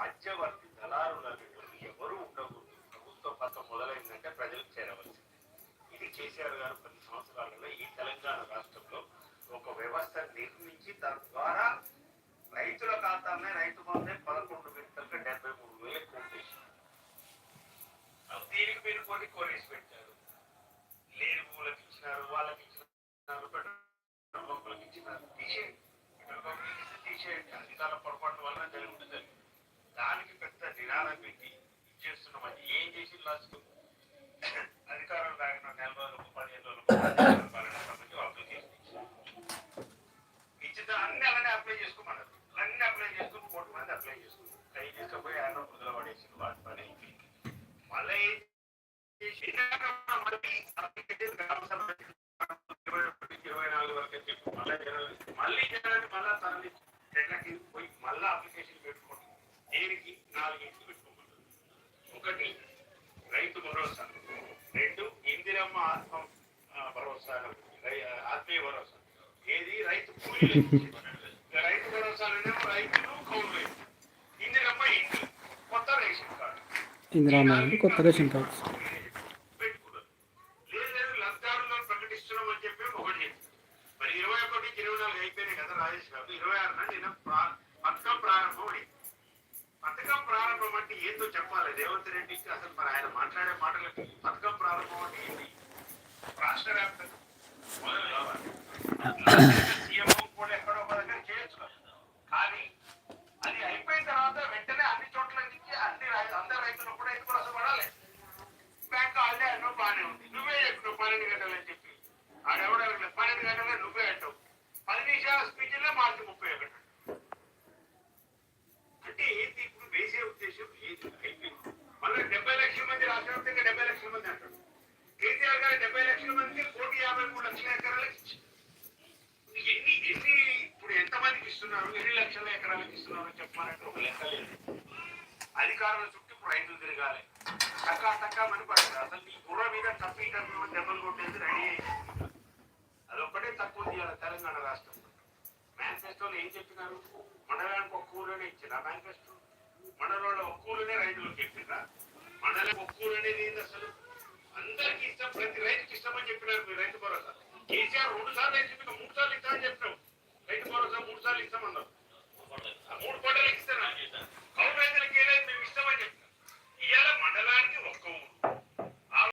మధ్యవర్తి దళారులు ఎవరు ఉండకూడదు? ప్రభుత్వ పథకం మొదలైందంటే ప్రజలకు చేరవలసింది. ఇది కేసీఆర్ గారు పది సంవత్సరాలలో ఈ తెలంగాణ రాష్ట్రంలో ఒక వ్యవస్థ నిర్మించి తద్వారా రైతుల ఖాతాలనే రైతు బంధే పదకొండు విడతలుగా డెబ్బై మూడు వేల కోటేసి దీనికి మీరు కొన్ని కోరేసి పెట్టారు. లేని భూములకు ఇచ్చినారు వాళ్ళకి ఇచ్చినారు పెట్రోల్ బంకులకు ఇచ్చినారు. తీసేయండి. పెట్రోల్ పంపులకు ఇస్తే తీసేయండి. అధికార పొరపాటు వల్ల జరుగుతుంది. చేసి లాస్ట్ అధికారం నెల రోజులకు పదిహేను రోజులకు అప్లికేషన్ ఇచ్చిన అన్ని అలానే అప్లై చేసుకోమన్నారు. అన్ని అప్లై చేసుకుని కోటి మంది అప్లై చేసుకున్నారు. కై తీసుకుపోయి ఆయన ముద్ర పడేసి వాటి పని మళ్ళీ అప్లికేషన్ ఇరవై ఇరవై నాలుగు వరకు చెప్పి మళ్ళీ మళ్ళీ మళ్ళా చెట్లకి పోయి మళ్ళీ అప్లికేషన్ పెట్టుకోండి దేనికి? నాలుగు ఇంటికి ఒకటి రైతు భరోసా రెండు ఇందిరమ్మ ఆత్మ ఆ, భరోసా ఆత్మీయ భరోసా. ఏది? రైతు రైతు భరోసాలోనేమో రైతులు కౌలు ఇందిరమ్మ ఇంటి కొత్త రేషన్ కార్డు. ఇందిరామ్మ కొత్త రేషన్ అంటే ఏందో చెప్పాలి. రేవంత్ రెడ్డికి అసలు మరి ఆయన మాట్లాడే మాటలకి పథకం ప్రారంభం అంటే ఏంటి? రాష్ట్ర వ్యాప్తంగా డెబ్బై లక్షల మంది రాష్ట్ర వ్యాప్తంగా డెబ్బై లక్షల మంది అంటాడు కేసీఆర్ గారు డెబ్బై లక్షల మంది లక్షల ఎకరాలకు ఇస్తున్నారు చెప్పాలంటే ఒక లెక్క లేదు. అధికారుల చుట్టూ ఇప్పుడు రైతులు తిరగాలి. టక్కా టక్కా మని పడుతుంది అసలు ఈ గుర్ర మీద తప్పి దెబ్బలు కొట్టేది రెడీ అయింది అదొక్కటే తక్కువ తీయాలి తెలంగాణ రాష్ట్రంలో మేనిఫెస్టోలో ఏం చెప్పినారు? మండలానికి ఒక కూలనే ఇచ్చిన మేనిఫెస్టో మండలంలో ఒక కూలనే రైతులకు చెప్పిన మండలం ఒక కూల అనేది ఏంది అసలు? అందరికి ఇష్టం ప్రతి రైతుకి ఇష్టం అని చెప్పినారు మీరు రైతు భరోసా. కేసీఆర్ రెండు సార్లు అయితే